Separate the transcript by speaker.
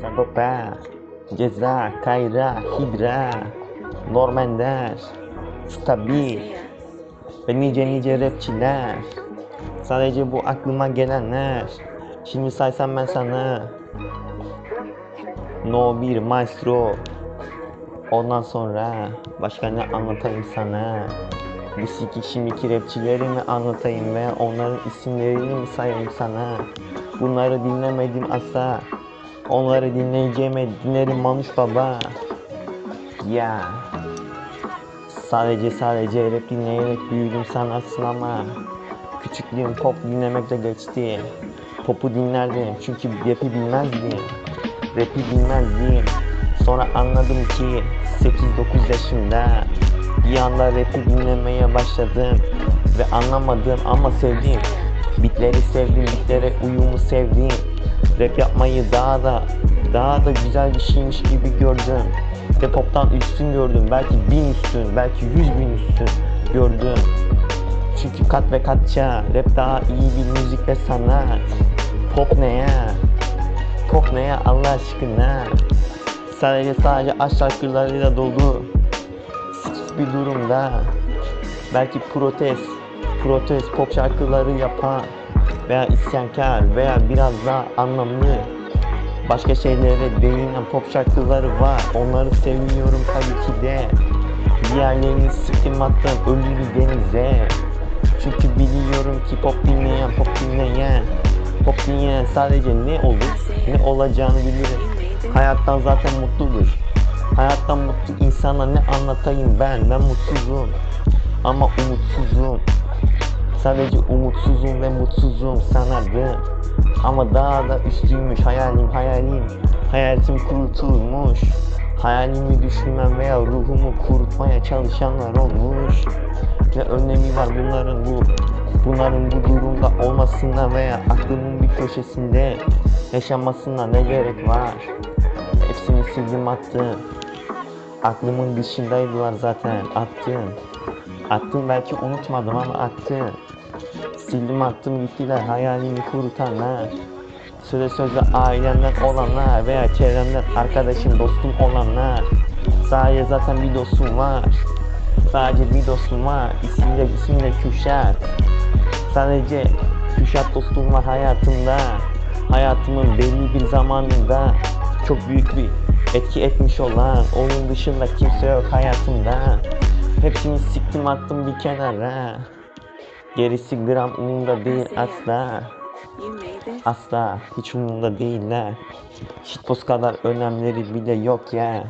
Speaker 1: Sagopa, Ceza, Kayra, Hidra, Normender, Stabil ve nice nice rapçiler. Sadece bu aklıma gelenler. Şimdi saysam ben sana. No bir maestro. Ondan sonra başka ne anlatayım sana? Bu sikik şimdiki rapçileri mi anlatayım ve onların isimlerini mi sayayım sana? Bunları dinlemedim asla. Onları dinleyeceğime dinlerim Manuş Baba. Ya. Sadece sadece rap dinleyerek büyüdüm sanarsın ama Küçüklüğüm pop dinlemekle geçti. Popu dinlerdim çünkü rap'i bilmezdim. Rap'i bilmezdim. Sonra anladım ki 8-9 yaşımda Bir anda rap'i dinlemeye başladım Ve anlamadım ama sevdim. Bitleri sevdim, bitlere uyumu sevdim Rap yapmayı daha da daha da güzel bir şeymiş gibi gördüm. Ve poptan üstün gördüm. Belki bin üstün belki yüz bin üstün gördüm. Çünkü kat ve katça rap daha iyi bir müzik ve sanat. Pop ne ya? Pop ne ya Allah aşkına? Sadece sadece aşk şarkılarıyla dolu. Bir durumda. Belki protest Protest pop şarkıları yapan Veya isyankar veya biraz daha anlamlı Başka şeylere değinen pop şarkıları var. Onları seviyorum tabii ki de. Diğerlerini siktim attım ölü bir denize. Çünkü biliyorum ki pop dinleyen pop dinleyen Pop dinleyen sadece ne olur ne olacağını bilir. Hayattan zaten mutludur. Hayattan mutlu insana ne anlatayım ben? Ben mutsuzum. Ama umutsuzum Sadece umutsuzum ve mutsuzum sanardım Ama daha da üstüymüş hayalim hayalim. Hayalim kurutulmuş. Hayalimi düşünmem veya ruhumu kurutmaya çalışanlar olmuş. Ne önemi var bunların bu Bunların bu durumda olmasına veya aklımın bir köşesinde yaşamasına ne gerek var? Hepsini sildim attım. Aklımın dışındaydılar zaten attım Attım belki unutmadım ama attım Sildim attım gittiler. Hayalimi kurutanlar Söze sözle ailemden olanlar veya çevremden arkadaşım dostum olanlar. Sadece zaten bir dostum var Sadece bir dostum var. İsmi de, ismi de Kürşat. Sadece Kürşat dostum var hayatımda Hayatımın belli bir zamanında Çok büyük bir etki etmiş olan Onun dışında kimse yok hayatımda Hepsini siktim attım bir kenara. Gerisi gram umurumda değil asla. Asla hiç umurumda değiller Shitpost kadar önemleri bile yok ya